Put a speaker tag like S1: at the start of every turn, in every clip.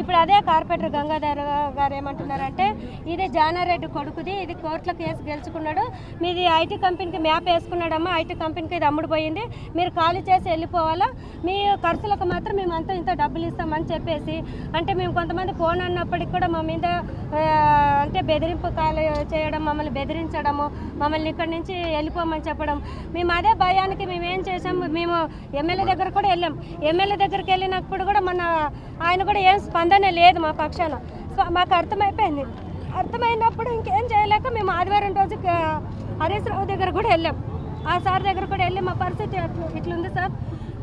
S1: ఇప్పుడు అదే కార్పొరేటర్ గంగాధర్ గారు ఏమంటున్నారంటే ఇది జానారెడ్డి కొడుకుది ఇది కోర్టులో కేసు గెలుచుకున్నాడు మీది ఐటీ కంపెనీకి మ్యాప్ వేసుకున్నాడమ్మా ఐటీ కంపెనీకి ఇది అమ్ముడు పోయింది మీరు ఖాళీ చేసి వెళ్ళిపోవాలా మీ ఖర్చులకు మాత్రం మేము అంత ఇంత డబ్బులు ఇస్తామని చెప్పేసి అంటే మేము కొంతమంది ఫోన్ అన్నప్పటికి కూడా మా మీద అంటే బెదిరింపు కాల్ చేయడం మమ్మల్ని బెదిరించడము మమ్మల్ని ఇక్కడి నుంచి వెళ్ళిపోమని చెప్పడం మేము అదే భయానికి మేము ఏం చేసాం మేము ఎమ్మెల్యే దగ్గర కూడా వెళ్ళాం. ఎమ్మెల్యే దగ్గరికి వెళ్ళినప్పుడు కూడా మన ఆయన కూడా ఏం స్పందన లేదు మా పక్షాన. సో మాకు అర్థమైపోయింది. అర్థమైనప్పుడు ఇంకేం చేయలేక మేము ఆదివారం రోజు క- హరీష్ రావు దగ్గర కూడా వెళ్ళాం. ఆ సార్ దగ్గర కూడా వెళ్ళి మా పరిస్థితి ఇట్లుంది సార్.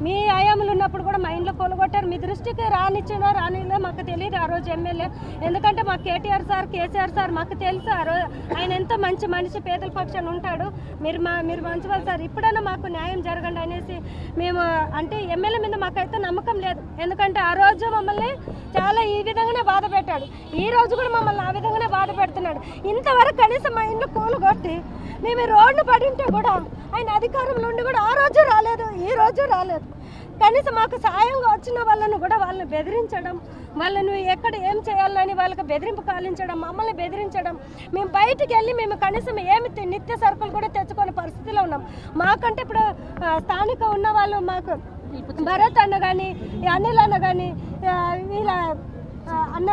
S1: మీ ఆయాములు ఉన్నప్పుడు కూడా మా ఇంట్లో కొలగొట్టారు. మీ దృష్టికి రానిచ్చినా రానిలే మాకు తెలియదు ఆ రోజు ఎమ్మెల్యే. ఎందుకంటే మా కేటీఆర్ సార్ కేసీఆర్ సార్ మాకు తెలుసు ఆ రోజు ఆయన ఎంతో మంచి మనిషి పేదల పక్షాన్ని ఉంటాడు. మీరు మా మీరు మంచివాళ్ళు సార్. ఇప్పుడైనా మాకు న్యాయం జరగండి అనేసి మేము అంటే ఎమ్మెల్యే మీద మాకైతే నమ్మకం లేదు. ఎందుకంటే ఆ రోజు మమ్మల్ని చాలా ఈ విధంగానే బాధ పెట్టాడు. ఈ రోజు కూడా మమ్మల్ని ఆ విధంగానే బాధ పెడుతున్నాడు. ఇంతవరకు కనీసం మా ఇంట్లో కూలు కొట్టి మేము రోడ్డు పడి ఉంటే కూడా ఆయన అధికారంలో ఉండి కూడా ఆ రోజు రాలేదు ఈ రోజు రాలేదు. కనీసం మాకు సాయంగా వచ్చిన వాళ్ళను కూడా వాళ్ళని బెదిరించడం వాళ్ళను ఎక్కడ ఏం చేయాలని వాళ్ళకి బెదిరింపు కాలించడం మమ్మల్ని బెదిరించడం. మేము బయటికి వెళ్ళి మేము కనీసం ఏమి నిత్య సరుకులు కూడా తెచ్చుకునే పరిస్థితిలో ఉన్నాం. మాకంటే ఇప్పుడు స్థానిక ఉన్న వాళ్ళు మాకు భరత్ అన్న కానీ అనిల్ అన్న కానీ ఆ, అన్న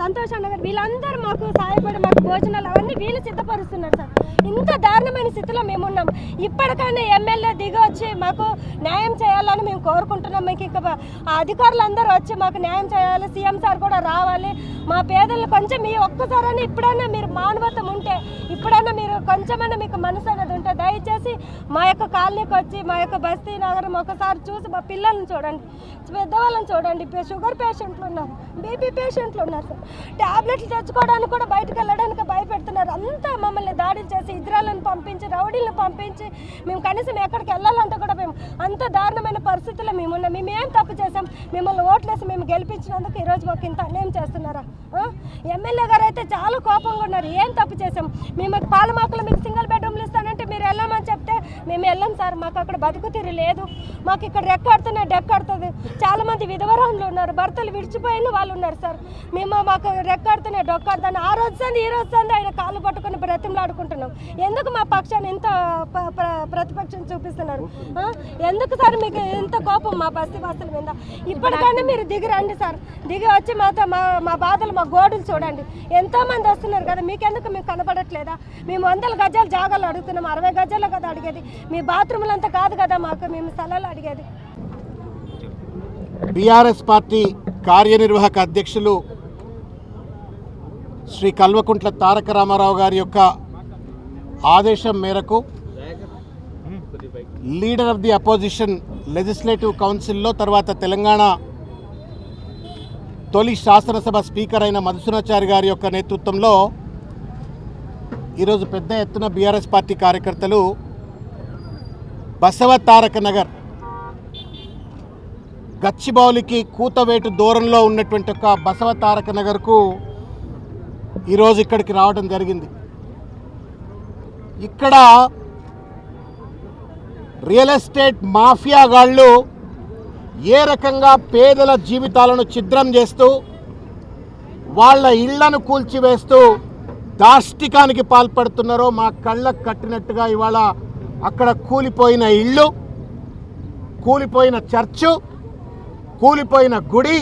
S1: సంతోష్ అన్న గారు వీళ్ళందరూ మాకు సహాయపడి మాకు భోజనాలు అవన్నీ వీళ్ళు సిద్ధపరుస్తున్నారు సార్. ఇంత దారుణమైన స్థితిలో మేము ఉన్నాం. ఇప్పటికైనా ఎమ్మెల్యే దిగి వచ్చి మాకు న్యాయం చేయాలని మేము కోరుకుంటున్నాం. మీకు ఇంకా అధికారులందరూ వచ్చి మాకు న్యాయం చేయాలి. సీఎం సార్ కూడా రావాలి. మా పేదలు కొంచెం మీ ఒక్కసారైనా ఇప్పుడైనా మీరు మానవత్వం ఉంటే ఇప్పుడైనా మీరు కొంచెమైనా మీకు మనసు అనేది ఉంటే దయచేసి మా యొక్క కాలనీకి వచ్చి మా యొక్క బస్తీ నగరం ఒకసారి చూసి మా పిల్లల్ని చూడండి. పెద్దవాళ్ళని చూడండి. షుగర్ పేషెంట్లు ఉన్నారు. బీపీ పేషెంట్లు ఉన్నారు సార్. ట్యాబ్లెట్లు తెచ్చుకోవడానికి కూడా బయటకు వెళ్ళడానికి భయపెడుతున్నారు. అంతా మమ్మల్ని దాడులు చేసి ఇజ్రాయలను పంపించి రౌడీలను పంపించి మేము కనీసం ఎక్కడికి వెళ్ళాలంటే కూడా మేము అంత దారుణమైన పరిస్థితుల్లో మేము ఉన్నాం. మేము ఏం తప్పు చేసాం మిమ్మల్ని ఓట్లేసి మేము గెలిపించినందుకు ఈరోజు మాకు ఇంత అన్యాయం చేస్తున్నారా? ఎమ్మెల్యే గారు అయితే చాలా కోపంగా ఉన్నారు. ఏం తప్పు చేసాం మేము పాలమాకులు మీకు సింగిల్ బెడ్ ఇస్తానంటే మీరు వెళ్ళమని చెప్తే మేము వెళ్ళాం సార్ మాకు అక్కడ బతుకుతీరు లేదు. మాకు ఇక్కడ రెక్కాడుతున్నా డెక్కాడుతుంది చాలా మంది విధవరాలు ఉన్నారు భర్తలు విడిచిపోయిన వాళ్ళు ఉన్నారు సార్. మేము మాకు రెక్కాడుతున్నాయి డొక్కాడుతాను ఆ రోజు సంది ఈ రోజు సంది ఆయన కాళ్ళు పట్టుకుని బ్రతిమలాడుకుంటున్నాం. ఎందుకు మా పక్షాన్ని ఇంత ప్ర- ప్రతిపక్షం చూపిస్తున్నారు? ఎందుకు సార్ మీకు ఇంత కోపం మా బస్తీ బస్తుల మీద? ఇప్పటికన్నా మీరు దిగి రండి సార్. దిగి వచ్చి మాతో మా మా బాధలు మా గోడలు చూడండి. ఎంతో మంది వస్తున్నారు కదా మీకెందుకు మీకు కనబడట్లేదా? మేము వందల గజాలు జాగాలు అడుగుతున్నాం అరవై గజాలు కదా అడిగేది. మీ బాత్రూమ్లు అంతా కాదు కదా మాకు మేము స్థలాలు అడిగేది.
S2: బీఆర్ఎస్ పార్టీ కార్యనిర్వాహక అధ్యక్షులు శ్రీ కల్వకుంట్ల తారక రామారావు గారి యొక్క ఆదేశం మేరకు leader of the opposition legislative కౌన్సిల్లో తర్వాత తెలంగాణ తొలి శాసనసభ స్పీకర్ అయిన మధుసూనాచారి గారి యొక్క నేతృత్వంలో ఈరోజు పెద్ద ఎత్తున బీఆర్ఎస్ పార్టీ కార్యకర్తలు బసవ తారక నగర్ గచ్చిబౌలికి కూతవేటు దూరంలో ఉన్నటువంటి ఒక బసవ తారక నగర్కు ఈరోజు ఇక్కడికి రావడం జరిగింది. ఇక్కడ రియల్ ఎస్టేట్ మాఫియా గాళ్ళు ఏ రకంగా పేదల జీవితాలను ఛిద్రం చేస్తూ వాళ్ళ ఇళ్ళను కూల్చివేస్తూ దాష్టికానికి పాల్పడుతున్నారో మా కళ్ళకు కట్టినట్టుగా ఇవాళ అక్కడ కూలిపోయిన ఇళ్ళు కూలిపోయిన చర్చు కూలిపోయిన గుడి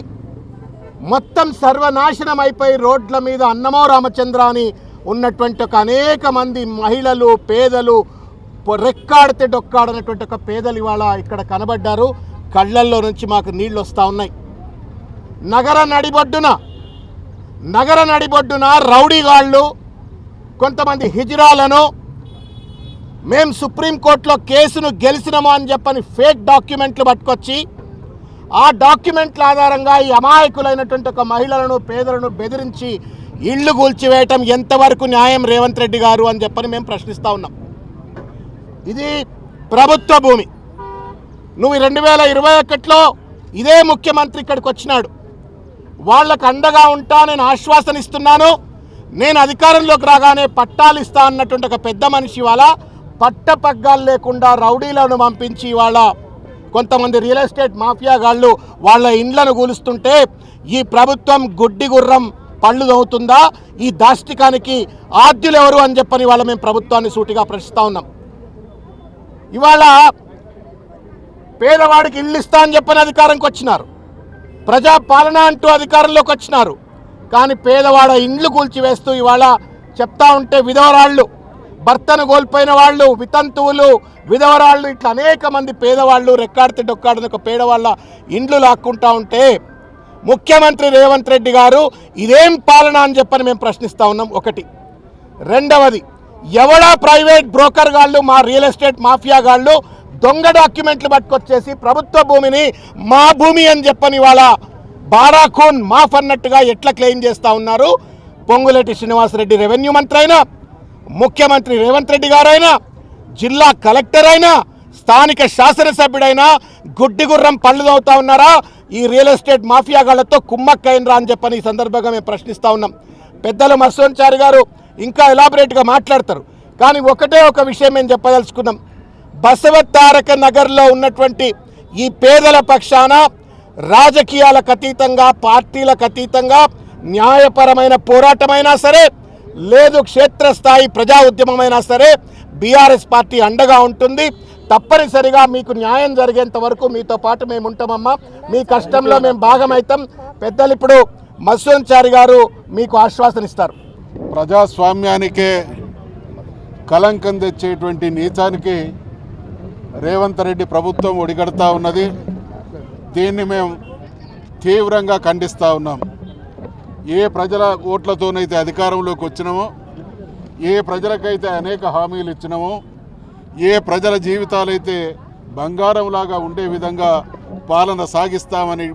S2: మొత్తం సర్వనాశనం అయిపోయి రోడ్ల మీద అన్నమో రామచంద్ర అని ఉన్నటువంటి ఒక అనేక మంది మహిళలు పేదలు రెక్కాడితే డొక్కాడనటువంటి ఒక పేదలు ఇవాళ ఇక్కడ కనబడ్డారు. కళ్ళల్లో నుంచి మాకు నీళ్ళు వస్తూ ఉన్నాయి. నగర నడిబొడ్డున నగర నడిబొడ్డున రౌడీగాళ్ళు కొంతమంది హిజ్రాలను మేం సుప్రీంకోర్టులో కేసును గెలిచినాము అని చెప్పని ఫేక్ డాక్యుమెంట్లు పట్టుకొచ్చి ఆ డాక్యుమెంట్ల ఆధారంగా ఈ అమాయకులైనటువంటి ఒక మహిళలను పేదలను బెదిరించి ఇళ్ళు కూల్చివేయటం ఎంతవరకు న్యాయం రేవంత్ రెడ్డి గారు అని చెప్పని మేము ప్రశ్నిస్తూ ఉన్నాం. ఇది ప్రభుత్వ భూమి. నువ్వు రెండు వేల ఇరవై ఒకటిలో ఇదే ముఖ్యమంత్రి ఇక్కడికి వచ్చినాడు. వాళ్ళకు అండగా ఉంటా నేను ఆశ్వాసన ఇస్తున్నాను నేను అధికారంలోకి రాగానే పట్టాలు ఇస్తా అన్నటువంటి ఒక పెద్ద మనిషి వాళ్ళ పట్టపగ్గాలు లేకుండా రౌడీలను పంపించి ఇవాళ కొంతమంది రియల్ ఎస్టేట్ మాఫియా గాళ్ళు వాళ్ళ ఇండ్లను కూలుస్తుంటే ఈ ప్రభుత్వం గుడ్డి గుర్రం పళ్ళు తవ్వుతుందా ఈ దాష్టికానికి ఆద్యులు ఎవరు అని చెప్పని వాళ్ళ మేము ప్రభుత్వాన్ని సూటిగా ప్రశ్నిస్తూ ఉన్నాం. ఇవాళ పేదవాడికి ఇల్లు ఇస్తా అని చెప్పని అధికారంకి వచ్చినారు. ప్రజా పాలన అంటూ అధికారంలోకి వచ్చినారు. కానీ పేదవాడ ఇండ్లు కూల్చివేస్తూ ఇవాళ చెప్తా ఉంటే విధవరాళ్ళు భర్తను కోల్పోయిన వాళ్ళు వితంతువులు విధవరాళ్ళు ఇట్లా అనేక మంది పేదవాళ్ళు రెక్కాడితే డొక్కాడిన ఒక పేదవాళ్ళ ఇండ్లు లాక్కుంటా ఉంటే ముఖ్యమంత్రి రేవంత్ రెడ్డి గారు ఇదేం పాలన అని చెప్పని మేము ప్రశ్నిస్తా ఉన్నాం. ఒకటి. రెండవది ఎవడా ప్రైవేట్ బ్రోకర్ గాళ్ళు మా రియల్ ఎస్టేట్ మాఫియా గాళ్ళు దొంగ డాక్యుమెంట్లు పట్టుకొచ్చేసి ప్రభుత్వ భూమిని మా భూమి అని చెప్పని వాళ్ళ బారాఖూన్ మాఫ్ అన్నట్టుగా ఎట్లా క్లెయిమ్ చేస్తూ ఉన్నారు? పొంగులేటి శ్రీనివాసరెడ్డి రెవెన్యూ మంత్రి అయినా ముఖ్యమంత్రి రేవంత్ రెడ్డి గారైనా జిల్లా కలెక్టర్ అయినా స్థానిక శాసనసభ్యుడైనా గుడ్డిగుర్రం పళ్ళు అవుతా ఉన్నారా? ఈ రియల్ ఎస్టేట్ మాఫియాగాళ్ళతో కుమ్మక్కైనరా అని చెప్పని ఈ సందర్భంగా మేము ప్రశ్నిస్తూ ఉన్నాం. పెద్దలు మత్స్యోన్చారి గారు ఇంకా ఎలాబరేట్గా మాట్లాడతారు. కానీ ఒకటే ఒక విషయం మేము చెప్పదలుచుకున్నాం. బసవతారక నగర్లో ఉన్నటువంటి ఈ పేదల పక్షాన రాజకీయాలకు అతీతంగా పార్టీలకు అతీతంగా న్యాయపరమైన పోరాటమైనా సరే లేదు క్షేత్రస్థాయి ప్రజా ఉద్యమమైనా సరే బీఆర్ఎస్ పార్టీ అండగా ఉంటుంది. తప్పనిసరిగా మీకు న్యాయం జరిగేంత వరకు మీతో పాటు మేము ఉంటామమ్మా. మీ కష్టంలో మేము భాగమవుతాం పెద్దలు ఇప్పుడు మత్స్యోన్చారి గారు మీకు ఆశ్వాసనిస్తారు.
S3: ప్రజాస్వామ్యానికే కలంకం తెచ్చేటువంటి నీచానికి రేవంత్ రెడ్డి ప్రభుత్వం ఒడిగడతా ఉన్నది. దీన్ని మేము తీవ్రంగా ఖండిస్తూ ఉన్నాం. ఏ ప్రజల ఓట్లతోనైతే అధికారంలోకి వచ్చినామో ఏ ప్రజలకైతే అనేక హామీలు ఇచ్చినామో ఏ ప్రజల జీవితాలైతే బంగారంలాగా ఉండే విధంగా పాలన సాగిస్తామని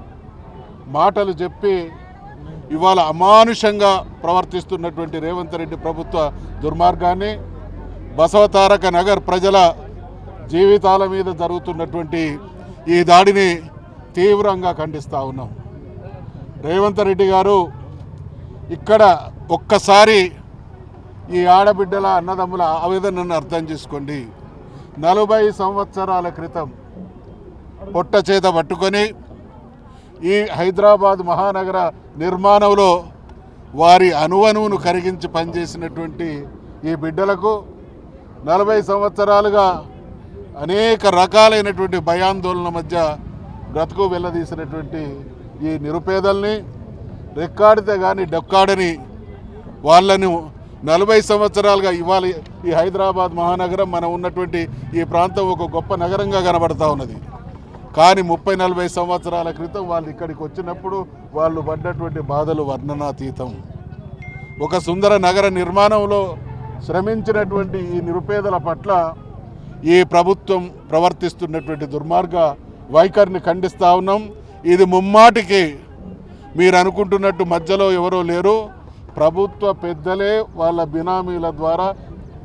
S3: మాటలు చెప్పి ఇవాళ అమానుషంగా ప్రవర్తిస్తున్నటువంటి రేవంత్ రెడ్డి ప్రభుత్వ దుర్మార్గాన్ని బసవతారక నగర్ ప్రజల జీవితాల మీద జరుగుతున్నటువంటి ఈ దాడిని తీవ్రంగా ఖండిస్తూ ఉన్నాం. రేవంత్ రెడ్డి గారు ఇక్కడ ఒక్కసారి ఈ ఆడబిడ్డల అన్నదమ్ముల ఆవేదనను అర్థం చేసుకోండి. నలభై సంవత్సరాల క్రితం పొట్ట చేత పట్టుకొని ఈ హైదరాబాద్ మహానగర నిర్మాణంలో వారి అనువనువును కరిగించి పనిచేసినటువంటి ఈ బిడ్డలకు నలభై సంవత్సరాలుగా అనేక రకాలైనటువంటి భయాందోళన మధ్య బ్రతుకు వెళ్ళదీసినటువంటి ఈ నిరుపేదల్ని రెక్కాడితే కానీ డొక్కాడని వాళ్ళను నలభై సంవత్సరాలుగా ఇవాళ ఈ హైదరాబాద్ మహానగరం మనం ఉన్నటువంటి ఈ ప్రాంతం ఒక గొప్ప నగరంగా కనబడతా ఉన్నది. కానీ ముప్పై నలభై సంవత్సరాల క్రితం వాళ్ళు ఇక్కడికి వచ్చినప్పుడు వాళ్ళు పడ్డటువంటి బాధలు వర్ణనాతీతం. ఒక సుందర నగర నిర్మాణంలో శ్రమించినటువంటి ఈ నిరుపేదల పట్ల ఈ ప్రభుత్వం ప్రవర్తిస్తున్నటువంటి దుర్మార్గ వైఖరిని ఖండిస్తూ ఉన్నాం. ఇది ముమ్మాటికి మీరు అనుకుంటున్నట్టు మధ్యలో ఎవరో లేరు. ప్రభుత్వ పెద్దలే వాళ్ళ బినామీల ద్వారా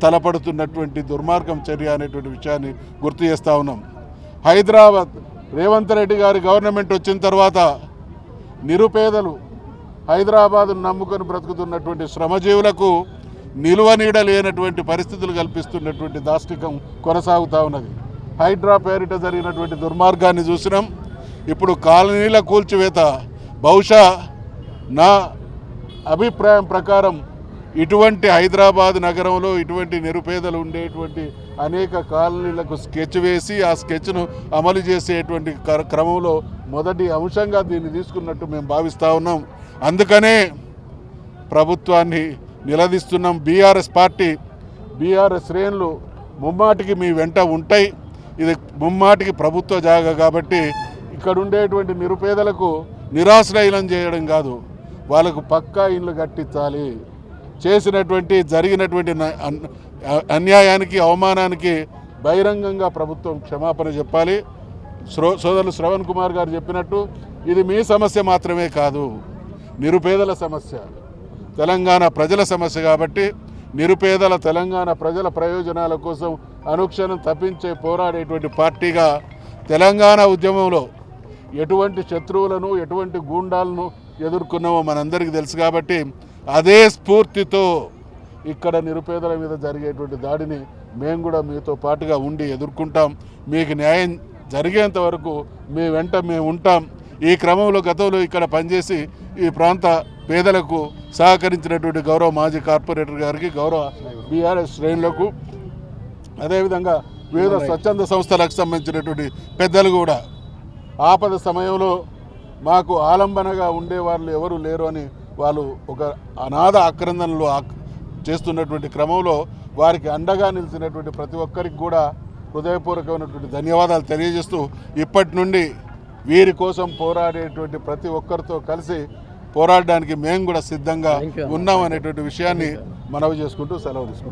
S3: తలపడుతున్నటువంటి దుర్మార్గం చర్య అనేటువంటి విషయాన్ని గుర్తు చేస్తూ ఉన్నాం. హైదరాబాద్ రేవంత్ రెడ్డి గారి గవర్నమెంట్ వచ్చిన తర్వాత నిరుపేదలు హైదరాబాద్ను నమ్ముకొని బ్రతుకుతున్నటువంటి శ్రమజీవులకు నిలువ నీడ లేనటువంటి పరిస్థితులు కల్పిస్తున్నటువంటి దాష్టికం కొనసాగుతూ ఉన్నది. హైడ్రా పేరిట జరిగినటువంటి దుర్మార్గాన్ని చూసినాం. ఇప్పుడు కాలనీల కూల్చివేత బహుశా నా అభిప్రాయం ప్రకారం ఇటువంటి హైదరాబాద్ నగరంలో ఇటువంటి నిరుపేదలు ఉండేటువంటి అనేక కాలనీలకు స్కెచ్ వేసి ఆ స్కెచ్ను అమలు చేసేటువంటి క్రమంలో మొదటి అంశంగా దీన్ని తీసుకున్నట్టు మేము భావిస్తూ ఉన్నాం. అందుకనే ప్రభుత్వాన్ని నిలదీస్తున్నాం. బీఆర్ఎస్ పార్టీ బీఆర్ఎస్ శ్రేణులు ముమ్మాటికి మీ వెంట ఉంటాయి. ఇది ముమ్మాటికి ప్రభుత్వ జాగా కాబట్టి ఇక్కడ ఉండేటువంటి నిరుపేదలకు నిరాశ్రయలం చేయడం కాదు. వాళ్ళకు పక్కా ఇండ్లు కట్టించాలి. చేసినటువంటి జరిగినటువంటి అన్యాయానికి అవమానానికి బహిరంగంగా ప్రభుత్వం క్షమాపణ చెప్పాలి. శ్రో సోదరులు శ్రవణ్ కుమార్ గారు చెప్పినట్టు ఇది మీ సమస్య మాత్రమే కాదు. నిరుపేదల సమస్య. తెలంగాణ ప్రజల సమస్య కాబట్టి నిరుపేదల తెలంగాణ ప్రజల ప్రయోజనాల కోసం అనుక్షణం తప్పించే పోరాడేటువంటి పార్టీగా తెలంగాణ ఉద్యమంలో ఎటువంటి శత్రువులను ఎటువంటి గూండాలను ఎదుర్కొన్నామో మనందరికీ తెలుసు కాబట్టి అదే స్ఫూర్తితో ఇక్కడ నిరుపేదల మీద జరిగేటువంటి దాడిని మేము కూడా మీతో పాటుగా ఉండి ఎదుర్కొంటాం. మీకు న్యాయం జరిగేంత వరకు మీ వెంట మేము ఉంటాం. ఈ క్రమంలో గతంలో ఇక్కడ పనిచేసి ఈ ప్రాంత పేదలకు సహకరించినటువంటి గౌరవ మాజీ కార్పొరేటర్ గారికి గౌరవ బీఆర్ఎస్ శ్రేణులకు అదేవిధంగా వివిధ స్వచ్ఛంద సంస్థలకు సంబంధించినటువంటి పెద్దలు కూడా ఆపద సమయంలో మాకు ఆలంబనగా ఉండే వాళ్ళు ఎవరు లేరు అని వాళ్ళు ఒక అనాథ ఆక్రందనలు ఆక్- చేస్తున్నటువంటి క్రమంలో వారికి అండగా నిలిచినటువంటి ప్రతి ఒక్కరికి కూడా హృదయపూర్వకమైనటువంటి ధన్యవాదాలు తెలియజేస్తూ ఇప్పటి నుండి వీరి కోసం పోరాడేటువంటి ప్రతి ఒక్కరితో కలిసి పోరాడడానికి మేము కూడా సిద్ధంగా ఉన్నామనేటువంటి విషయాన్ని మనవి చేసుకుంటూ సెలవు తీసుకుంటాం